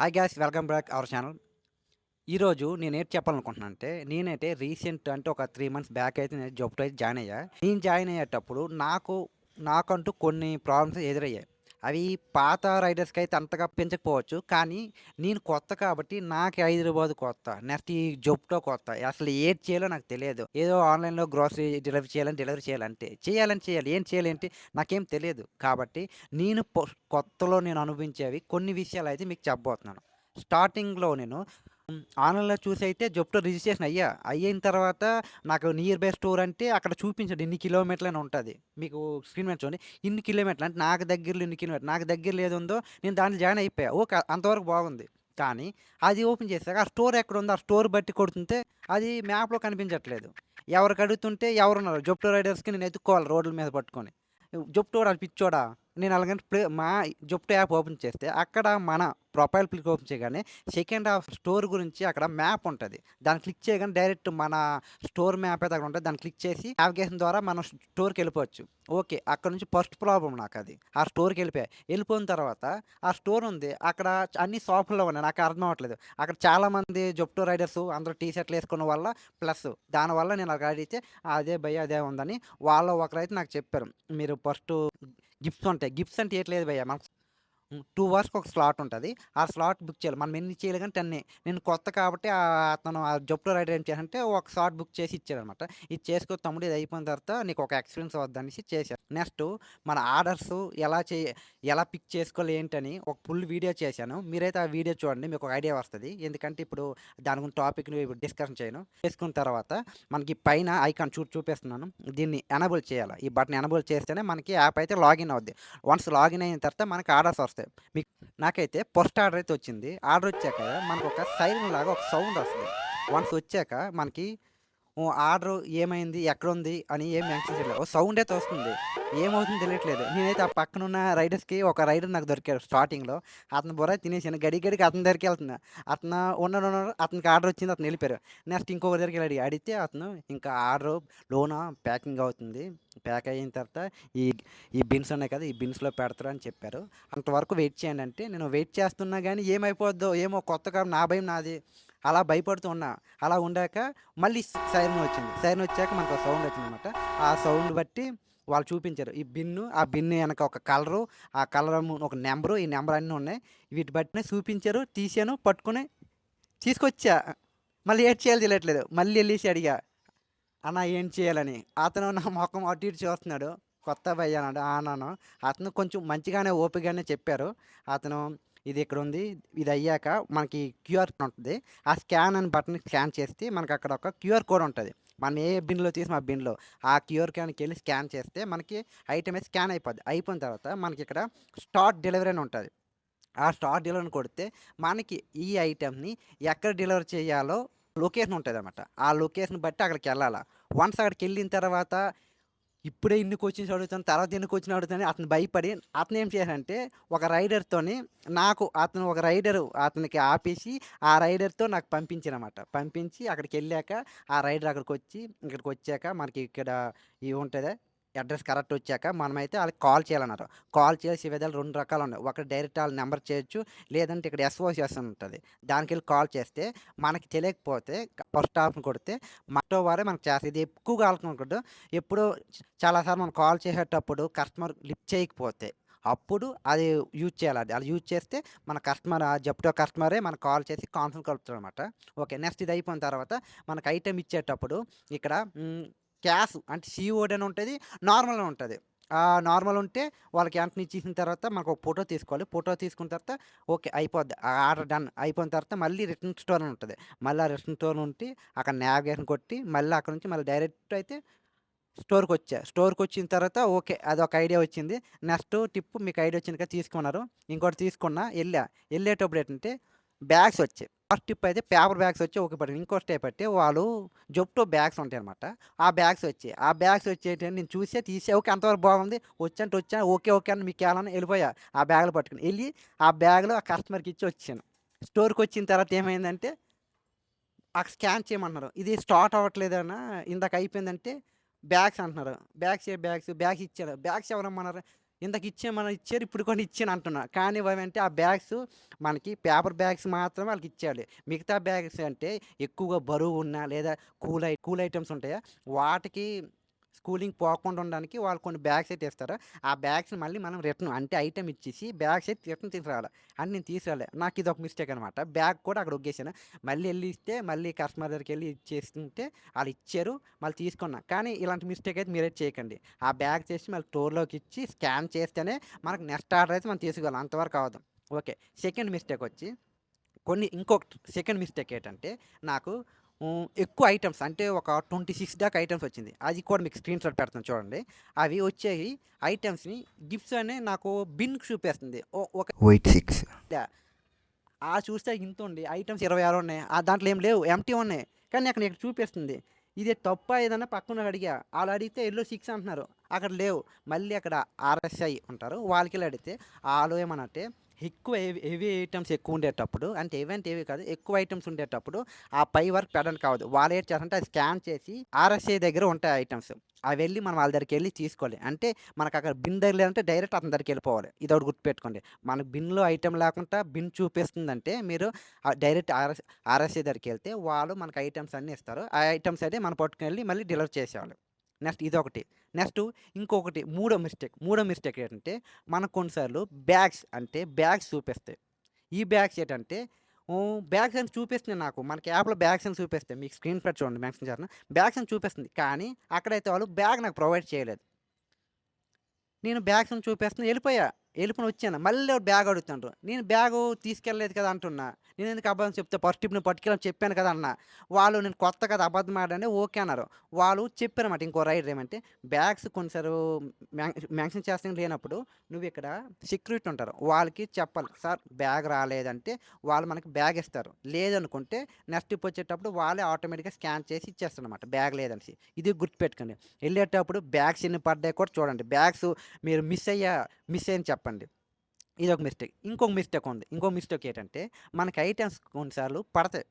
Hi guys welcome back our channel ఈరోజు నేను ఏం చెప్పాలనుకుంటున్నాను అంటే నేనైతే రీసెంట్ అంటే ఒక త్రీ మంత్స్ బ్యాక్ అయితే నేను జాబ్లో అయితే జాయిన్ అయ్యా. నేను జాయిన్ అయ్యేటప్పుడు నాకు నాకంటూ కొన్ని ప్రాబ్లమ్స్ ఎదురయ్యాయి. అవి పాత రైడర్స్కి అయితే అంతగా పెంచకపోవచ్చు. కానీ నేను కొత్త కాబట్టి నాకు హైదరాబాద్ కొత్త నెక్స్ట్ ఈ జొప్టో కొత్త. అసలు ఏది చేయాలో నాకు తెలియదు. ఏదో ఆన్లైన్లో గ్రోసరీ డెలివరీ చేయాలని డెలివరీ చేయాలంటే చేయాలని చేయాలి. ఏం చేయాలంటే నాకేం తెలియదు. కాబట్టి నేను కొత్తలో నేను అనుభవించేవి కొన్ని విషయాలు అయితే మీకు చెప్పబోతున్నాను. స్టార్టింగ్లో నేను ఆన్లైన్లో చూసి అయితే జొప్టో రిజిస్ట్రేషన్ అయ్యా. అయిన తర్వాత నాకు నియర్ బై స్టోర్ అంటే అక్కడ చూపించండి ఇన్ని కిలోమీటర్లు అని ఉంటుంది. మీకు స్క్రీన్ మీద చూడండి. ఇన్ని కిలోమీటర్లు అంటే నాకు దగ్గరలో ఇన్ని కిలోమీటర్ నాకు దగ్గరలో ఏది ఉందో నేను దాంట్లో జాయిన్ అయిపోయా. ఓకే అంతవరకు బాగుంది. కానీ అది ఓపెన్ చేశాక ఆ స్టోర్ ఎక్కడ ఉందో ఆ స్టోర్ బట్టి కొడుతుంటే అది మ్యాప్లో కనిపించట్లేదు. ఎవరికి అడుగుతుంటే ఎవరున్నారు? జొప్టో రైడర్స్కి నేను ఎత్తుక్కోవాలి రోడ్ల మీద పట్టుకొని. జొప్టోడా పిచ్చోడా? నేను అలాగంటే ప్లే మా జొప్టో యాప్ ఓపెన్ చేస్తే అక్కడ మన ప్రొఫైల్ క్లిక్ ఓపెన్ చేయగానే సెకండ్ హాఫ్ స్టోర్ గురించి అక్కడ మ్యాప్ ఉంటుంది. దాన్ని క్లిక్ చేయగానే డైరెక్ట్ మన స్టోర్ మ్యాప్ అయితే అక్కడ ఉంటుంది దాన్ని క్లిక్ చేసి నావిగేషన్ ద్వారా మనం స్టోర్కి వెళ్ళిపోవచ్చు. ఓకే అక్కడ నుంచి ఫస్ట్ ప్రాబ్లం నాకు అది. ఆ స్టోర్కి వెళ్ళిపోయా. వెళ్ళిపోయిన తర్వాత ఆ స్టోర్ ఉంది. అక్కడ అన్ని షాపుల్లో ఉన్నాయి. నాకు అర్థం అవ్వట్లేదు. అక్కడ చాలామంది జొప్టో రైడర్స్ అందరూ టీ షర్ట్లు వేసుకున్న వల్ల ప్లస్ దానివల్ల నేను అక్కడ అడిగితే అదే భయ అదే ఉందని వాళ్ళ ఒకరైతే నాకు చెప్పారు. మీరు ఫస్ట్ గిఫ్ట్స్ ఉంటాయి. గిఫ్ట్స్ అంటే ఏట్లేదు భయ్య మనకు టూ అవర్స్కి ఒక స్లాట్ ఉంటుంది. ఆ స్లాట్ బుక్ చేయాలి. మనం ఎన్ని చేయాలి కానీ టెన్ నేను కొత్త కాబట్టి ఆ అతను ఆ జొప్టో రైడర్ ఏం చేయాలంటే ఒక స్లాట్ బుక్ చేసి ఇచ్చాడనమాట. ఇది చేసుకో తమ్ముడు ఇది అయిపోయిన తర్వాత నీకు ఒక ఎక్స్పీరియన్స్ వద్దనేసి చేశారు. నెక్స్ట్ మన ఆర్డర్స్ ఎలా చే ఎలా పిక్ చేసుకోవాలి ఏంటని ఒక ఫుల్ వీడియో చేశాను. మీరైతే ఆ వీడియో చూడండి మీకు ఒక ఐడియా వస్తుంది. ఎందుకంటే ఇప్పుడు దాని గురించి టాపిక్ ఇప్పుడు డిస్కషన్ చేయను. చేసుకున్న తర్వాత మనకి పైన ఐకాన్ చూ చూపిస్తున్నాను. దీన్ని ఎనబుల్ చేయాలి. ఈ బటన్ ఎనబుల్ చేస్తేనే మనకి యాప్ అయితే లాగిన్ అవుద్ది. వన్స్ లాగిన్ అయిన తర్వాత మనకి ఆర్డర్స్ వస్తాయి. మీకు నాకైతే ఫస్ట్ ఆర్డర్ అయితే వచ్చింది. ఆర్డర్ వచ్చాక మనకు ఒక సైరన్ లాగా ఒక సౌండ్ వస్తుంది. వన్స్ వచ్చాక మనకి ఆర్డర్ ఏమైంది ఎక్కడ ఉంది అని ఏం మెన్షన్ చేయలేదు ఓ సౌండ్ అయితే వస్తుంది. ఏమవుతుందో తెలియట్లేదు. నేనైతే ఆ పక్కన ఉన్న రైడర్స్కి ఒక రైడర్ నాకు దొరికాడు స్టార్టింగ్లో. అతను బొర తినేసాను. గడి గడికి అతని దగ్గరికి వెళ్తున్నా. అతను ఉన్నాడు ఉన్నాడు అతనికి ఆర్డర్ వచ్చింది అతను వెళ్ళిపోయారు. నెక్స్ట్ ఇంకొక దగ్గరికి వెళ్ళి అడిగితే అతను ఇంకా ఆర్డర్ లోన ప్యాకింగ్ అవుతుంది. ప్యాక్ అయిన తర్వాత ఈ ఈ బిన్స్ ఉన్నాయి కదా ఈ బిన్స్లో పెడతారు అని చెప్పారు. అంతవరకు వెయిట్ చేయండి అంటే నేను వెయిట్ చేస్తున్నా కానీ ఏమైపోద్దో ఏమో కొత్తగా నా భయం నాది. అలా భయపడుతూ ఉన్నా అలా ఉండాక మళ్ళీ సైరన్ వచ్చింది. సైరన్ వచ్చాక మనకు సౌండ్ వచ్చింది అనమాట ఆ సౌండ్ బట్టి వాళ్ళు చూపించారు. ఈ బిన్ను ఆ బిన్ను వెనక ఒక కలరు ఆ కలర్ ఒక నెంబరు ఈ నెంబర్ అన్నీ ఉన్నాయి. వీటి బట్టినే చూపించారు తీసాను పట్టుకుని తీసుకొచ్చా. మళ్ళీ ఏడ్ చేయాలి తెలియట్లేదు. మళ్ళీ వెళ్ళేసి అడిగా అన్న ఏం చేయాలని? అతను నా ముఖం అటు ఇటు చూస్తున్నాడు. కొత్త భయ్య అన్నాడు. "ఆ" అన్నాను. అతను కొంచెం మంచిగానే ఓపికగానే చెప్పారు. అతను ఇది ఇక్కడ ఉంది ఇది అయ్యాక మనకి క్యూఆర్ కోడ్ ఉంటుంది. ఆ స్కాన్ అని బటన్ స్కాన్ చేస్తే మనకి అక్కడ ఒక క్యూఆర్ కోడ్ ఉంటుంది. మనం ఏ బిన్లో తీసి ఆ బిన్లో. ఆ క్యూఆర్ కోడ్కి వెళ్ళి స్కాన్ చేస్తే మనకి ఐటమ్ అయితే స్కాన్ అయిపోద్ది. అయిపోయిన తర్వాత మనకి ఇక్కడ స్టార్ట్ డెలివరీ అని ఉంటుంది. ఆ స్టార్ట్ డెలివరీ కొడితే మనకి ఈ ఐటెంని ఎక్కడ డెలివరీ చేయాలో లొకేషన్ ఉంటుంది అనమాట ఆ లొకేషన్ బట్టి అక్కడికి వెళ్ళాలా. వన్స్ అక్కడికి వెళ్ళిన తర్వాత ఇప్పుడే ఇన్ని కోచింగ్స్ అడుగుతాను తర్వాత ఎన్ని కోచింగ్ అడుగుతాను అతను భయపడి అతను ఏం చేశానంటే ఒక రైడర్తోని నాకు అతను ఒక రైడర్ అతనికి ఆపేసి ఆ రైడర్తో నాకు పంపించారన్నమాట. పంపించి అక్కడికి వెళ్ళాక ఆ రైడర్ అక్కడికి వచ్చి ఇక్కడికి వచ్చాక మనకి ఇక్కడ ఇవి ఉంటుంది అడ్రస్ కరెక్ట్ వచ్చాక మనమైతే వాళ్ళకి కాల్ చేయాలన్నారు. కాల్ చేసి విధాలు రెండు రకాలు ఉన్నాయి. ఒకటి డైరెక్ట్ వాళ్ళ నెంబర్ చేయొచ్చు లేదంటే ఇక్కడ ఎస్ఓసిఎస్ అని ఉంటుంది దానికి వెళ్ళి కాల్ చేస్తే మనకి తెలియకపోతే ఫస్ట్ ఆప్షన్ కొడితే మటో వారే మనకు చేస్తుంది ఇది ఎక్కువగా అనుకోకూడదు. ఎప్పుడు చాలాసార్లు మనం కాల్ చేసేటప్పుడు కస్టమర్ లిఫ్ట్ చేయకపోతే అప్పుడు అది యూజ్ చేయాలి. అది యూజ్ చేస్తే మన కస్టమర్ జెప్టో జప్టో కస్టమరే మనకు కాల్ చేసి కాన్ఫరెన్స్ కలుపుతాడు అనమాట ఓకే నెక్స్ట్ ఇది అయిపోయిన తర్వాత మనకు ఐటెం ఇచ్చేటప్పుడు ఇక్కడ క్యాష్ అంటే సిఓడి అని ఉంటుంది నార్మల్ అని ఉంటుంది. ఆ నార్మల్ ఉంటే వాళ్ళకి వెంటనే ఇచ్చేసిన తర్వాత మనకు ఒక ఫోటో తీసుకోవాలి. ఫోటో తీసుకున్న తర్వాత ఓకే అయిపోద్ది. ఆ ఆర్డర్ డన్ అయిపోయిన తర్వాత మళ్ళీ రిటర్న్ స్టోర్ అని ఉంటుంది. మళ్ళీ ఆ రిటర్న్ స్టోర్ ఉంటే అక్కడ నావిగేషన్ కొట్టి మళ్ళీ అక్కడ నుంచి మళ్ళీ డైరెక్ట్ అయితే స్టోర్కి వచ్చా. స్టోర్కి వచ్చిన తర్వాత ఓకే అది ఒక ఐడియా వచ్చింది. నెక్స్ట్ టిప్ మీకు ఐడియా వచ్చిందిగా తీసుకున్నారు. ఇంకోటి తీసుకున్నా వెళ్ళా. వెళ్ళేటప్పుడు ఏంటంటే బ్యాగ్స్ వచ్చాయి. ఫస్ట్ టిప్ అయితే పేపర్ బ్యాగ్స్ వచ్చి ఒక పడి ఇంకో స్టెప్ అయితే వాళ్ళు జొప్టో బ్యాగ్స్ ఉంటాయి అనమాట ఆ బ్యాగ్స్ వచ్చాయి. ఆ బ్యాగ్స్ వచ్చేటంటే నేను చూసే తీసే ఓకే అంతవరకు బాగుంది. వచ్చంటే వచ్చాను ఓకే ఓకే అని మీకు వెళ్ళాలని వెళ్ళిపోయా. ఆ బ్యాగ్లు పట్టుకుని వెళ్ళి ఆ బ్యాగ్లో ఆ కస్టమర్కి ఇచ్చి వచ్చాను. స్టోర్కి వచ్చిన తర్వాత ఏమైందంటే ఆ స్కాన్ చేయమన్నారు. ఇది స్టార్ట్ అవ్వట్లేదన్నా ఇందాక అయిపోయిందంటే బ్యాగ్స్ అంటున్నారు. బ్యాగ్స్ ఏ బ్యాగ్స్? బ్యాగ్స్ ఇచ్చారు. బ్యాగ్స్ ఎవరమ్మన్నారు ఇంతకు ఇచ్చే మనం ఇచ్చారు ఇప్పుడు కొన్ని ఇచ్చాను అంటున్నా. కానీ ఏమంటే ఆ బ్యాగ్స్ మనకి పేపర్ బ్యాగ్స్ మాత్రమే వాళ్ళకి ఇచ్చేయాలి. మిగతా బ్యాగ్స్ అంటే ఎక్కువగా బరువు ఉన్నా లేదా కూల్ ఐ కూల్ ఐటమ్స్ ఉంటాయా? వాటికి స్కూలింగ్ పోకుండా ఉండడానికి వాళ్ళు కొన్ని బ్యాగ్స్ అయితే ఇస్తారు. ఆ బ్యాగ్స్ మళ్ళీ మనం రిటర్న్ అంటే ఐటమ్ ఇచ్చేసి బ్యాగ్స్ అయితే రిటర్న్ తీసుకురావాలి. అని నేను తీసుకురాలే. నాకు ఇది ఒక మిస్టేక్ అనమాట బ్యాగ్ కూడా అక్కడ ఒగ్గేసాను. మళ్ళీ వెళ్ళి ఇస్తే మళ్ళీ కస్టమర్ దగ్గరికి వెళ్ళి ఇచ్చేస్తుంటే వాళ్ళు ఇచ్చారు మళ్ళీ తీసుకున్నా. కానీ ఇలాంటి మిస్టేక్ అయితే మీరే చేయకండి. ఆ బ్యాగ్ చేసి మళ్ళీ స్టోర్లోకి ఇచ్చి స్కాన్ చేస్తేనే మనకు నెక్స్ట్ ఆర్డర్ అయితే మనం తీసుకోవాలి అంతవరకు అవదు ఓకే. సెకండ్ మిస్టేక్ వచ్చి కొన్ని ఇంకొక సెకండ్ మిస్టేక్ ఏంటంటే నాకు ఎక్కువ ఐటమ్స్ అంటే ఒక ట్వంటీ సిక్స్ దాకా ఐటమ్స్ వచ్చింది. అది కూడా మీకు స్క్రీన్ షాట్ పెడతాను చూడండి. అవి వచ్చేవి ఐటమ్స్ని గిఫ్ట్స్ అనే నాకు బిన్ చూపేస్తుంది. ఓ- ఒక వెయిట్ సిక్స్ ఆ చూస్తే ఇంత ఉంది. ఐటమ్స్ ఇరవై ఆరు ఉన్నాయి. ఆ దాంట్లో ఏం లేవు. ఎంటీ ఉన్నాయి. కానీ అక్కడ ఇక్కడ చూపిస్తుంది. ఇది తప్ప ఏదన్నా పక్కన అడిగా. వాళ్ళు అడిగితే ఎల్లో సిక్స్ అంటున్నారు. అక్కడ లేవు. మళ్ళీ అక్కడ ఆర్ఎస్ఐ ఉంటారు వాళ్ళకి వెళ్ళి అడిగితే వాళ్ళు ఏమనంటే ఎక్కువ హెవీ హెవీ ఐటమ్స్ ఎక్కువ ఉండేటప్పుడు అంటే ఏవంటే ఏవి కాదు ఎక్కువ ఐటమ్స్ ఉండేటప్పుడు ఆ పై వర్క్ పెట్టడానికి కావద్దు. వాళ్ళు ఏం చేస్తారంటే అది స్కాన్ చేసి ఆర్ఎస్ఐ దగ్గర ఉంటాయి ఐటమ్స్ అవి వెళ్ళి మనం వాళ్ళ దగ్గరికి వెళ్ళి తీసుకోవాలి. అంటే మనకు అక్కడ బిన్ దగ్గర లేదంటే డైరెక్ట్ అతని దగ్గరికి వెళ్ళిపోవాలి. ఇది ఒకటి గుర్తుపెట్టుకోండి. మనకు బిన్లో ఐటెం లేకుండా బిన్ చూపిస్తుందంటే మీరు డైరెక్ట్ ఆర్ఎస్ ఆర్ఎస్ఐ దగ్గరికి వెళ్తే వాళ్ళు మనకు ఐటమ్స్ అన్నీ ఇస్తారు. ఆ ఐటమ్స్ అయితే మనం పట్టుకెళ్ళి మళ్ళీ డెలివర్ చేసేవాళ్ళు. నెక్స్ట్ ఇదొకటి. నెక్స్ట్ ఇంకొకటి మూడో మిస్టేక్. మూడో మిస్టేక్ ఏంటంటే మనకు కొన్నిసార్లు బ్యాగ్స్ అంటే బ్యాగ్స్ చూపిస్తాయి. ఈ బ్యాగ్స్ ఏంటంటే బ్యాగ్స్ అని చూపిస్తుంది నాకు. మనకి యాప్లో బ్యాగ్స్ అని చూపిస్తాయి. మీకు స్క్రీన్ షాట్ చూడండి మ్యాక్సిమం చేసిన బ్యాగ్స్ అని చూపిస్తుంది. కానీ అక్కడైతే వాళ్ళు బ్యాగ్ నాకు ప్రొవైడ్ చేయలేదు. నేను బ్యాగ్స్ అని చూపిస్తున్నా వెళ్ళిపోయా. వెళ్ళిపోయి వచ్చాను మళ్ళీ బ్యాగ్ అడుగుతుండ్రు. నేను బ్యాగ్ తీసుకెళ్ళలేదు కదా అంటున్నా. నేను ఎందుకు అబద్ధం చెప్తే? ఫస్ట్ ఇప్పుడు పట్టుకెళ్ళని చెప్పాను కదా అన్న. వాళ్ళు నేను కొత్త కదా అబద్ధం ఆడని ఓకే అన్నారు. వాళ్ళు చెప్పారన్నమాట ఇంకో రైడర్ ఏమంటే బ్యాగ్స్ కొన్నిసార్లు మెన్షన్ చేస్తాం లేనప్పుడు నువ్వు ఇక్కడ సెక్యూరిటీ ఉంటారు. వాళ్ళకి చెప్పాలి. సార్ బ్యాగ్ రాలేదంటే వాళ్ళు మనకి బ్యాగ్ ఇస్తారు. లేదనుకుంటే నెక్స్ట్ ట్రిప్ వచ్చేటప్పుడు వాళ్ళే ఆటోమేటిక్గా స్కాన్ చేసి ఇచ్చేస్తారు అనమాట బ్యాగ్ లేదనేసి. ఇది గుర్తుపెట్టుకోండి. వెళ్ళేటప్పుడు బ్యాగ్స్ ఎన్ని పడ్డాయి కూడా చూడండి. బ్యాగ్స్ మీరు మిస్ అయ్యా మిస్ అయ్యని చెప్పండి. ఇది ఒక మిస్టేక్. ఇంకొక మిస్టేక్ ఉంది. ఇంకో మిస్టేక్ ఏంటంటే మనకి ఐటమ్స్ కొన్నిసార్లు పడతాయి.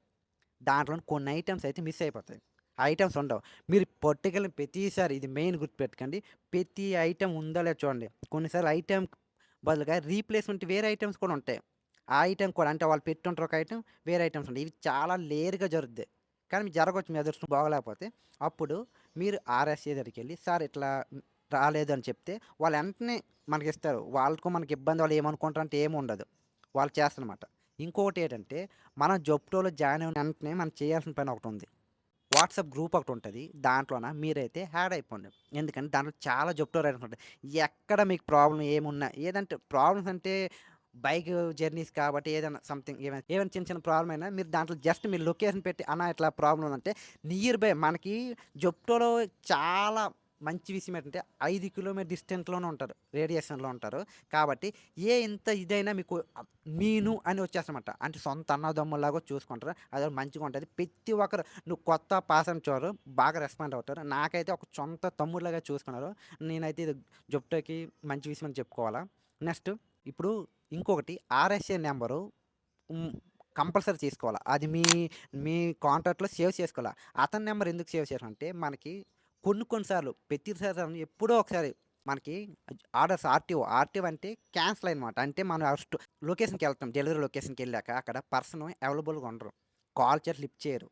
దాంట్లో కొన్ని ఐటమ్స్ అయితే మిస్ అయిపోతాయి. ఐటమ్స్ ఉండవు. మీరు పట్టుకెళ్ళిన ప్రతిసారి ఇది మెయిన్ గుర్తుపెట్టుకోండి. ప్రతి ఐటమ్ ఉందో లేదో చూడండి. కొన్నిసార్లు ఐటమ్ బదులుగా రీప్లేస్మెంట్ వేరే ఐటమ్స్ కూడా ఉంటాయి. ఆ ఐటమ్ కూడా అంటే వాళ్ళు పెట్టుంటారు ఒక ఐటమ్ వేరే ఐటమ్స్ ఉంటాయి. ఇవి చాలా లేరుగా జరుగుద్ది. కానీ జరగవచ్చు మీ అదృష్టం బాగలేకపోతే అప్పుడు మీరు ఆర్ఎస్ఏ దగ్గరికి వెళ్ళి సార్ ఇట్లా రాలేదు అని చెప్తే వాళ్ళు వెంటనే మనకి ఇస్తారు వాళ్ళకు మనకి ఇబ్బంది వాళ్ళు ఏమనుకుంటారు అంటే ఏమి ఉండదు. వాళ్ళు చేస్తారనమాట ఇంకొకటి ఏంటంటే మనం జొప్టోలో జాయిన్ అయిన వెంటనే మనం చేయాల్సిన పని ఒకటి ఉంది. వాట్సాప్ గ్రూప్ ఒకటి ఉంటుంది. దాంట్లోన మీరైతే హ్యాడ్ అయిపోండి. ఎందుకంటే దాంట్లో చాలా జొప్టో రైడర్స్ ఉంటాయి. ఎక్కడ మీకు ప్రాబ్లం ఏమున్నా ఏదంటే ప్రాబ్లమ్స్ అంటే బైక్ జర్నీస్ కాబట్టి ఏదైనా సంథింగ్ ఏమైనా ఏమైనా చిన్న చిన్న ప్రాబ్లం అయినా మీరు దాంట్లో జస్ట్ మీరు లొకేషన్ పెట్టి అన్న ఇట్లా ప్రాబ్లం ఉందంటే నియర్ బై మనకి జొప్టోలో చాలా మంచి విషయం ఏంటంటే ఐదు కిలోమీటర్ డిస్టెన్స్లోనే ఉంటారు రేడియేషన్లో ఉంటారు. కాబట్టి ఏ ఇంత ఇదైనా మీకు మీను అని వచ్చేస్తామంట అంటే సొంత అన్నదమ్ములాగా చూసుకుంటారు. అది మంచిగా ఉంటుంది. ప్రతి ఒక్కరు నువ్వు కొత్త పాసెంజర్ బాగా రెస్పాండ్ అవుతారు. నాకైతే ఒక సొంత తమ్ముళ్ళగా చూసుకున్నారు. నేనైతే ఇది జుప్టోకి మంచి విషయం అని చెప్పుకోవాలా? నెక్స్ట్ ఇప్పుడు ఇంకొకటి ఆర్ఎస్ఏ నెంబరు కంపల్సరీ తీసుకోవాలి. అది మీ మీ కాంటాక్ట్లో సేవ్ చేసుకోవాలి. అతని నెంబర్ ఎందుకు సేవ్ చేయాలంటే మనకి కొన్ని కొన్నిసార్లు ప్రతిసారి ఎప్పుడో ఒకసారి మనకి ఆర్డర్స్ ఆర్టీఓ ఆర్టీఓ అంటే క్యాన్సిల్ అనమాట అంటే మనం లొకేషన్కి వెళ్తాం. డెలివరీ లొకేషన్కి వెళ్ళాక అక్కడ పర్సన్ అవైలబుల్గా ఉండరు. కాల్ చేసి లిఫ్ట్ చేయరు.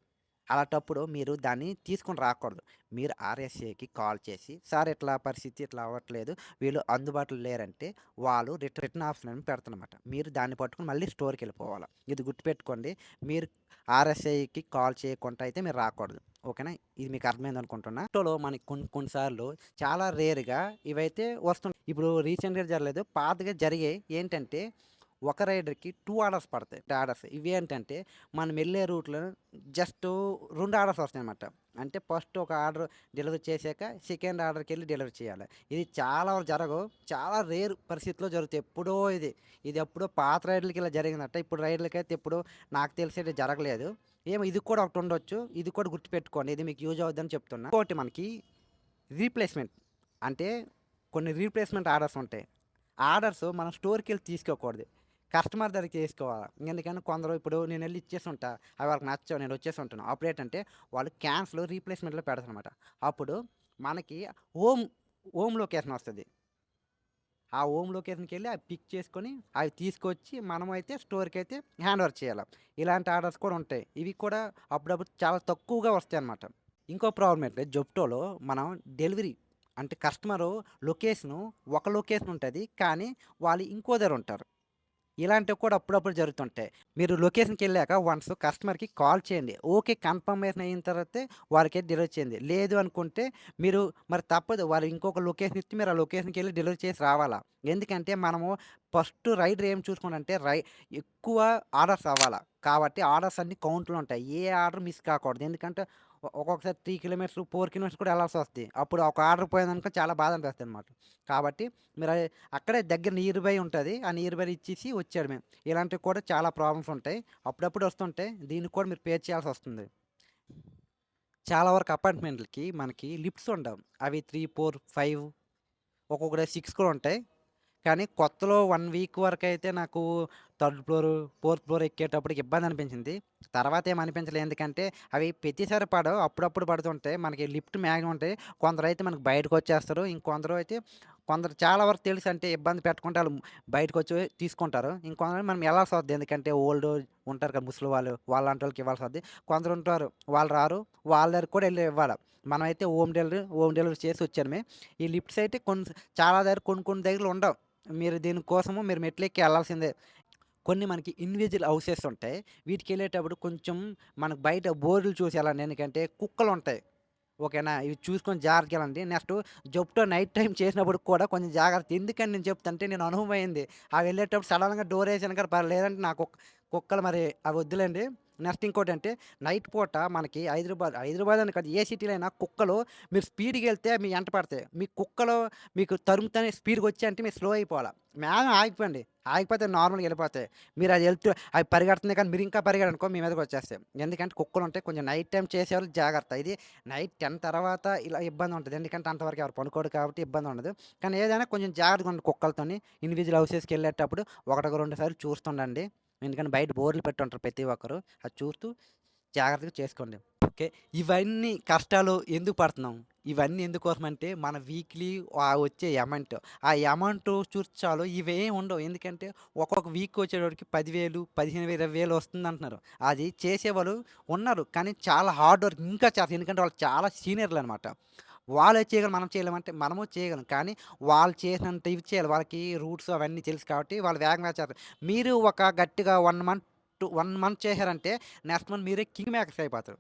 అలాంటప్పుడు మీరు దాన్ని తీసుకొని రాకూడదు. మీరు ఆర్ఎస్ఏకి కాల్ చేసి సార్ ఇట్లా పరిస్థితి ఇట్లా అవ్వట్లేదు. వీళ్ళు అందుబాటులో లేరంటే వాళ్ళు రిట రిటర్న్ ఆప్షన్ అని పెడతారనమాట మీరు దాన్ని పట్టుకుని మళ్ళీ స్టోర్కి వెళ్ళిపోవాలి. ఇది గుర్తుపెట్టుకోండి. మీరు ఆర్ఎస్ఐకి కాల్ చేయకుండా అయితే మీరు రాకూడదు. ఓకేనా? ఇది మీకు అర్థమైంది అనుకుంటున్నా. ఆటోలో మనకి కొన్ని కొన్నిసార్లు చాలా రేర్గా ఇవైతే వస్తున్నాయి ఇప్పుడు రీసెంట్గా జరగలేదు. పాతగా జరిగాయి ఏంటంటే ఒక రైడర్కి టూ ఆర్డర్స్ పడతాయి. ఆర్డర్స్ ఇవి ఏంటంటే మనం వెళ్ళే రూట్లో జస్ట్ రెండు ఆర్డర్స్ వస్తాయి అన్నమాట అంటే ఫస్ట్ ఒక ఆర్డర్ డెలివరీ చేశాక సెకండ్ ఆర్డర్కి వెళ్ళి డెలివరీ చేయాలి. ఇది చాలా జరగవు. చాలా రేర్ పరిస్థితిలో జరుగుతాయి. ఎప్పుడో ఇది ఇది ఎప్పుడో పాత రైడ్లకి ఇలా జరిగిందట. ఇప్పుడు రైడ్లకి అయితే ఇప్పుడు నాకు తెలిసి జరగలేదు. ఏమో ఇది కూడా ఒకటి ఉండొచ్చు. ఇది కూడా గుర్తుపెట్టుకోండి. ఇది మీకు యూజ్ అవుద్దని చెప్తున్నా. ఇంకోటి మనకి రీప్లేస్మెంట్. అంటే కొన్ని రీప్లేస్మెంట్ ఆర్డర్స్ ఉంటాయి. ఆర్డర్స్ మనం స్టోర్కి వెళ్ళి తీసుకోకూడదు. కస్టమర్ దగ్గరికి తీసుకోవాలి ఎందుకంటే కొందరు ఇప్పుడు నేను వెళ్ళి ఇచ్చేసి ఉంటా అవి వాళ్ళకి నచ్చవు నేను వచ్చేసి ఉంటాను అప్పుడు ఏంటంటే వాళ్ళు క్యాన్స్లో రీప్లేస్మెంట్లో పెడతారు అనమాట అప్పుడు మనకి హోమ్ హోమ్ లొకేషన్ వస్తుంది. ఆ హోమ్ లొకేషన్కి వెళ్ళి అవి పిక్ చేసుకొని, అవి తీసుకొచ్చి మనమైతే అయితే హ్యాండ్ ఓవర్ చేయాలి. ఇలాంటి ఆర్డర్స్ కూడా ఉంటాయి. ఇవి కూడా అప్పుడప్పుడు చాలా తక్కువగా వస్తాయి అన్నమాట ఇంకో ప్రాబ్లం ఏంటంటే జొప్టోలో మనం డెలివరీ అంటే కస్టమరు లొకేషను ఒక లొకేషన్ ఉంటుంది కానీ వాళ్ళు ఇంకో దగ్గర ఉంటారు. ఇలాంటివి కూడా అప్పుడప్పుడు జరుగుతుంటాయి. మీరు లొకేషన్కి వెళ్ళాక వన్స్ కస్టమర్‌కి కాల్ చేయండి. ఓకే. కన్ఫర్మేషన్ అయిన తర్వాతే వారికి డెలివరీ చేయండి. లేదు అనుకుంటే మీరు మరి తప్పదు. వారు ఇంకొక లొకేషన్ ఇస్తే మీరు ఆ లొకేషన్కి వెళ్ళి డెలివరీ చేసి రావాలా. ఎందుకంటే మనము ఫస్ట్ రైడర్ ఏం చూసుకోవాలంటే రై ఎక్కువ ఆర్డర్స్ అవ్వాలా. కాబట్టి ఆర్డర్స్ అన్ని కౌంట్‌లో ఉంటాయి. ఏ ఆర్డర్ మిస్ కాకూడదు. ఎందుకంటే ఒక్కొక్కసారి త్రీ కిలోమీటర్స్, ఫోర్ కిలోమీటర్స్ కూడా వెళ్ళాల్సి వస్తుంది అప్పుడు ఒక ఆర్డర్ పోయిందనుకో చాలా బాధ అనిపిస్తదనమాట. కాబట్టి మీరు అక్కడే దగ్గర నియర్ బై ఉంటుంది ఆ నియర్ బై ఇచ్చేసి వచ్చేయడమే. ఇలాంటివి కూడా చాలా ప్రాబ్లమ్స్ ఉంటాయి. అప్పుడప్పుడు వస్తుంటాయి. దీనికి కూడా మీరు పే చేయాల్సి వస్తుంది చాలా వరకు అపార్ట్‌మెంట్‌లకి మనకి లిఫ్ట్స్ ఉండవు. అవి 3, 4, 5 ఒక్కొక్కటి సిక్స్ కూడా ఉంటాయి. కానీ కొత్తలో వన్ వీక్ వరకు అయితే నాకు థర్డ్ ఫ్లోర్, ఫోర్త్ ఫ్లోర్ ఎక్కేటప్పటికి ఇబ్బంది అనిపించింది. తర్వాత ఏమనిపించలేదు అనిపించలేదు. ఎందుకంటే అవి ప్రతిసారి పడవు. అప్పుడప్పుడు పడుతుంటాయి. మనకి లిఫ్ట్ మ్యాక్సిమం ఉంటాయి. కొందరు అయితే మనకు బయటకొచ్చేస్తారు. ఇంకొందరు అయితే కొందరు చాలా వరకు తెలుసు అంటే ఇబ్బంది పెట్టకుండా బయటకు బయటకొచ్చి తీసుకుంటారు. ఇంకొందరు మనం ఎళ్ళాల్సొద్ది. ఎందుకంటే ఓల్డ్ ఉంటారు కదా! ముసలి వాళ్ళు. వాళ్ళంట వాళ్ళకి ఇవ్వాల్సి ఇవ్వాల్సొద్ది. కొందరు ఉంటారు. వాళ్ళు రారు. వాళ్ళ దగ్గర కూడా వెళ్ళి ఇవ్వాలి మనమైతే హోమ్ డెలివరీ హోమ్ డెలివరీ చేసి వచ్చేయడమే. ఈ లిఫ్ట్స్ అయితే కొన్ని చాలా దగ్గర కొన్ని కొన్ని దగ్గర ఉండవు. మీరు దీనికోసము మీరు మెట్లెక్కి వెళ్ళాల్సిందే కొన్ని మనకి ఇండివిడ్యువల్ హౌసెస్ ఉంటాయి. వీటికి వెళ్ళేటప్పుడు కొంచెం మనకు బయట బోర్డులు చూసి వెళ్ళండి ఎందుకంటే కుక్కలుంటాయి. ఓకేనా? ఇవి చూసుకొని జాగ్రత్త వెళ్ళండి నెక్స్ట్ జెప్టో నైట్ టైం చేసినప్పుడు కూడా కొంచెం జాగ్రత్త. ఎందుకని నేను చెప్తుంటే నేను అనుభవం అయింది. ఆ వెళ్ళేటప్పుడు సడన్గా డోర్ వేసాను కదా పర్లేదు. లేదంటే కుక్క కుక్కలు మరి అవి వద్దులేండి. నెక్స్ట్ ఇంకోటి అంటే నైట్ పూట మనకి హైదరాబాద్ హైదరాబాద్ అని కాదు ఏ సిటీలో అయినా కుక్కలు మీరు స్పీడ్కి వెళ్తే మీ ఎంట పడతాయి. మీ కుక్కలు మీకు తరుముతనే స్పీడ్‌గా అంటే మీరు స్లో అయిపోవాలి మేము ఆగిపోండి. ఆగిపోతే నార్మల్‌గా వెళ్ళిపోతాయి మీరు అది వెళ్తూ అవి పరిగెడుతున్నాయి కానీ మీరు ఇంకా పరిగెడనుకో మీ మీదకి వచ్చేస్తాయి. ఎందుకంటే కుక్కలుంటాయి. కొంచెం నైట్ టైం చేసేవాళ్ళు జాగ్రత్త. ఇది నైట్ 10 తర్వాత ఇలా ఇబ్బంది ఉంటుంది ఎందుకంటే అంతవరకు ఎవరు పనుకోడు కాబట్టి ఇబ్బంది ఉండదు. కానీ ఏదైనా కొంచెం జాగ్రత్తగా ఉండండి కుక్కలతోని. హౌసెస్కి వెళ్ళేటప్పుడు ఒకటికి రెండు సార్లు చూస్తుండండి. ఎందుకంటే బయట బోర్లు పెట్టుంటారు ప్రతి ఒక్కరు. అది చూస్తూ జాగ్రత్తగా చేసుకోండి. ఓకే. ఇవన్నీ కష్టాలు ఎందుకు పడుతున్నాం? ఇవన్నీ ఎందుకోసమంటే మన వీక్లీ వచ్చే అమౌంట్. ఆ అమౌంట్ చూర్చాలో ఇవేం ఉండవు. ఎందుకంటే ఒక్కొక్క వీక్ వచ్చేటప్పటికి 10,000, 15,000, 20,000 వస్తుందంటున్నారు. అది చేసేవాళ్ళు ఉన్నారు. కానీ చాలా హార్డ్ వర్క్ ఇంకా చేస్తారు. ఎందుకంటే వాళ్ళు చాలా సీనియర్లు అనమాట వాళ్ళే చేయగలం మనం చేయలేమంటే మనము చేయగలం. కానీ వాళ్ళు చేసినంత ఇవి చేయాలి. వాళ్ళకి రూట్స్ అవన్నీ తెలుసు కాబట్టి వాళ్ళు వేగంగా చేస్తారు. మీరు ఒక గట్టిగా వన్ మంత్, వన్ మంత్ చేశారంటే నెక్స్ట్ మంత్ మీరే కింగ్ మేకర్స్ అయిపోతారు.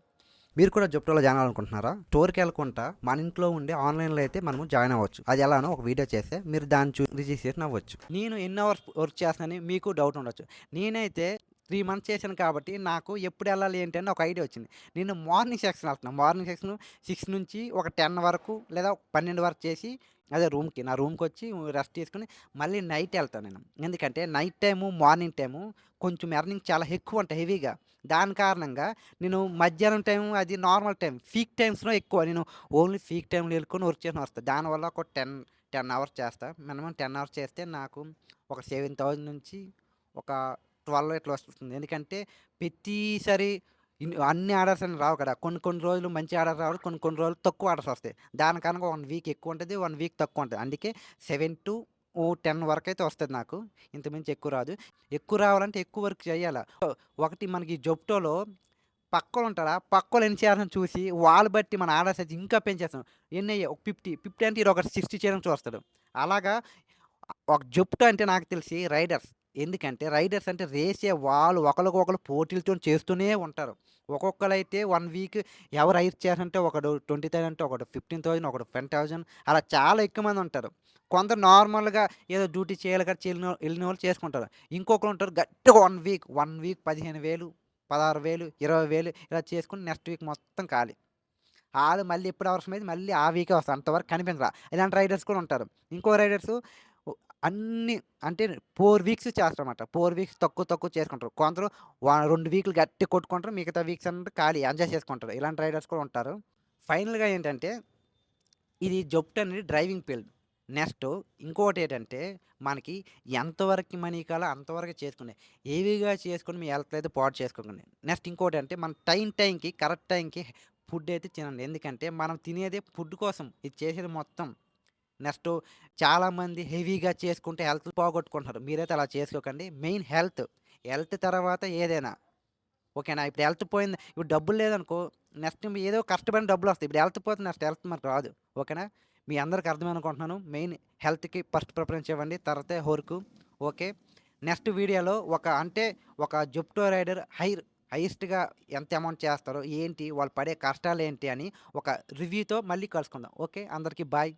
మీరు కూడా జెప్టోలో జాయిన్ అవ్వాలనుకుంటున్నారా? స్టోర్కి వెళ్ళకుండా మన ఇంట్లో ఉండే ఆన్‌లైన్‌లో అయితే మనము జాయిన్ అవ్వచ్చు. అది ఎలానో ఒక వీడియో చేస్తే మీరు దాన్ని చూ రిజిస్ట్రేషన్ అవ్వచ్చు. నేను ఎన్ని అవర్స్ వర్క్ చేస్తానని మీకు డౌట్ ఉండొచ్చు. నేనైతే త్రీ మంత్స్ చేశాను కాబట్టి నాకు ఎప్పుడు వెళ్ళాలి ఏంటి అని ఒక ఐడియా వచ్చింది. నేను మార్నింగ్ సెక్షన్ వెళ్తున్నాను మార్నింగ్ సెక్షన్ సిక్స్ నుంచి ఒక 10 వరకు లేదా 12 వరకు చేసి అదే రూమ్‌కి నా రూమ్కి వచ్చి రెస్ట్ తీసుకుని మళ్ళీ నైట్ వెళ్తాను నేను. ఎందుకంటే నైట్ టైము, మార్నింగ్ టైము కొంచెం ఎర్నింగ్ చాలా ఎక్కువ ఉంటాయి హెవీగా. దాని కారణంగా నేను మధ్యాహ్నం టైం అది నార్మల్ టైం. పీక్ టైమ్స్‌లో ఎక్కువ. నేను ఓన్లీ పీక్ టైంలో వెళ్ళుకొని వర్క్ చేసిన వస్తా. దానివల్ల ఒక 10, 10 అవర్స్ చేస్తా. మినిమమ్ 10 అవర్స్ చేస్తే నాకు ఒక 7,000 నుంచి ఒక 12 ఇట్లా వస్తుంది. ఎందుకంటే ప్రతిసారి అన్ని ఆర్డర్స్ అని రావు కదా! కొన్ని కొన్ని రోజులు మంచి ఆర్డర్ రావాలి. కొన్ని కొన్ని రోజులు తక్కువ ఆర్డర్స్ వస్తాయి. దాని కారణంగా వన్ వీక్ ఎక్కువ ఉంటుంది వన్ వీక్ తక్కువ ఉంటుంది అందుకే సెవెన్ టు ఓ టెన్ వరకు అయితే వస్తుంది నాకు. ఇంతమించి ఎక్కువ రాదు. ఎక్కువ రావాలంటే ఎక్కువ వర్క్ చేయాలి ఒకటి మనకి జెప్టోలో పక్కోలుంటారా? పక్కలు ఎన్ని చేయాలని చూసి వాళ్ళు బట్టి మన ఆర్డర్స్ అయితే ఇంకా పెంచేస్తాం. ఎన్నయ్యాయి ఒక 50, 50 అంటే ఈడొకడు 60 చేయడానికి చూస్తాడు. అలాగా ఒక జెప్టో అంటే నాకు తెలిసి రైడర్స్. ఎందుకంటే రైడర్స్ అంటే రేసే వాళ్ళు ఒకరికొకరు పోటీలతోని చేస్తూనే ఉంటారు. ఒక్కొక్కరైతే వన్ వీక్ ఎవరు రైస్ చేయాలంటే ఒకడు 20,000 అంటే ఒకడు 15,000 ఒకడు 10,000 అలా చాలా ఎక్కువ మంది ఉంటారు. కొందరు నార్మల్‌గా ఏదో డ్యూటీ చేయాలి కదా! వెళ్ళిన వాళ్ళు చేసుకుంటారు. ఇంకొకరు ఉంటారు గట్టిగా వన్ వీక్, వన్ వీక్ పదిహేను వేలు పదహారు వేలు ఇరవై వేలు ఇలా చేసుకుని నెక్స్ట్ వీక్ మొత్తం ఖాళీ. వాళ్ళు మళ్ళీ ఎప్పుడు అవసరమైతే మళ్ళీ ఆ వీకే వస్తారు. అంతవరకు కనిపించరా. ఇలాంటి రైడర్స్ కూడా ఉంటారు. ఇంకో రైడర్స్ అన్నీ అంటే ఫోర్ వీక్స్ చేస్తారన్నమాట. ఫోర్ వీక్స్ తక్కువ తక్కువ చేసుకుంటారు. కొందరు రెండు వీక్‌లు గట్టిగా కొట్టుకుంటారు. మిగతా వీక్స్ అంతా ఖాళీ ఎంజాయ్ చేసుకుంటారు. ఇలాంటి రైడర్స్ కూడా ఉంటారు. ఫైనల్‌గా ఏంటంటే ఇది జెప్టో అనేది డ్రైవింగ్ ఫీల్డ్. నెక్స్ట్ ఇంకోటి ఏంటంటే మనకి ఎంతవరకు మనీ కావాలో అంతవరకు చేసుకునే ఏవిగా చేసుకుని మీ హెల్త్ అయితే పాడు చేసుకోకండి. నెక్స్ట్ ఇంకోటంటే మన టైం టైంకి కరెక్ట్ టైంకి ఫుడ్ అయితే తినండి. ఎందుకంటే మనం తినేదే ఫుడ్ కోసం. ఇది చేసేది మొత్తం. నెక్స్ట్ చాలామంది హెవీగా చేసుకుంటే హెల్త్ పోగొట్టుకుంటున్నారు. మీరైతే అలా చేసుకోకండి. Main health. హెల్త్ తర్వాత ఏదైనా. ఓకేనా? ఇప్పుడు హెల్త్ పోయింది ఇప్పుడు డబ్బులు లేదనుకో నెక్స్ట్ ఏదో కష్టపడిన డబ్బులొస్తాయి. ఇప్పుడు హెల్త్ పోతే నెక్స్ట్ హెల్త్ మనకు రాదు. ఓకేనా? మీ అందరికి అర్థమైందనుకుంటున్నాను. మెయిన్ హెల్త్‌కి ఫస్ట్ ప్రిఫరెన్స్ ఇవ్వండి. తర్వాతే హోర్కు ఓకే. నెక్స్ట్ వీడియోలో ఒక అంటే ఒక జుప్టో రైడర్ హై హైయెస్ట్‌గా ఎంత అమౌంట్ చేస్తారో, ఏంటి వాళ్ళు పడే కష్టాలు ఏంటి అని ఒక రివ్యూతో మళ్ళీ కలుసుకుందాం. ఓకే. అందరికీ బాయ్.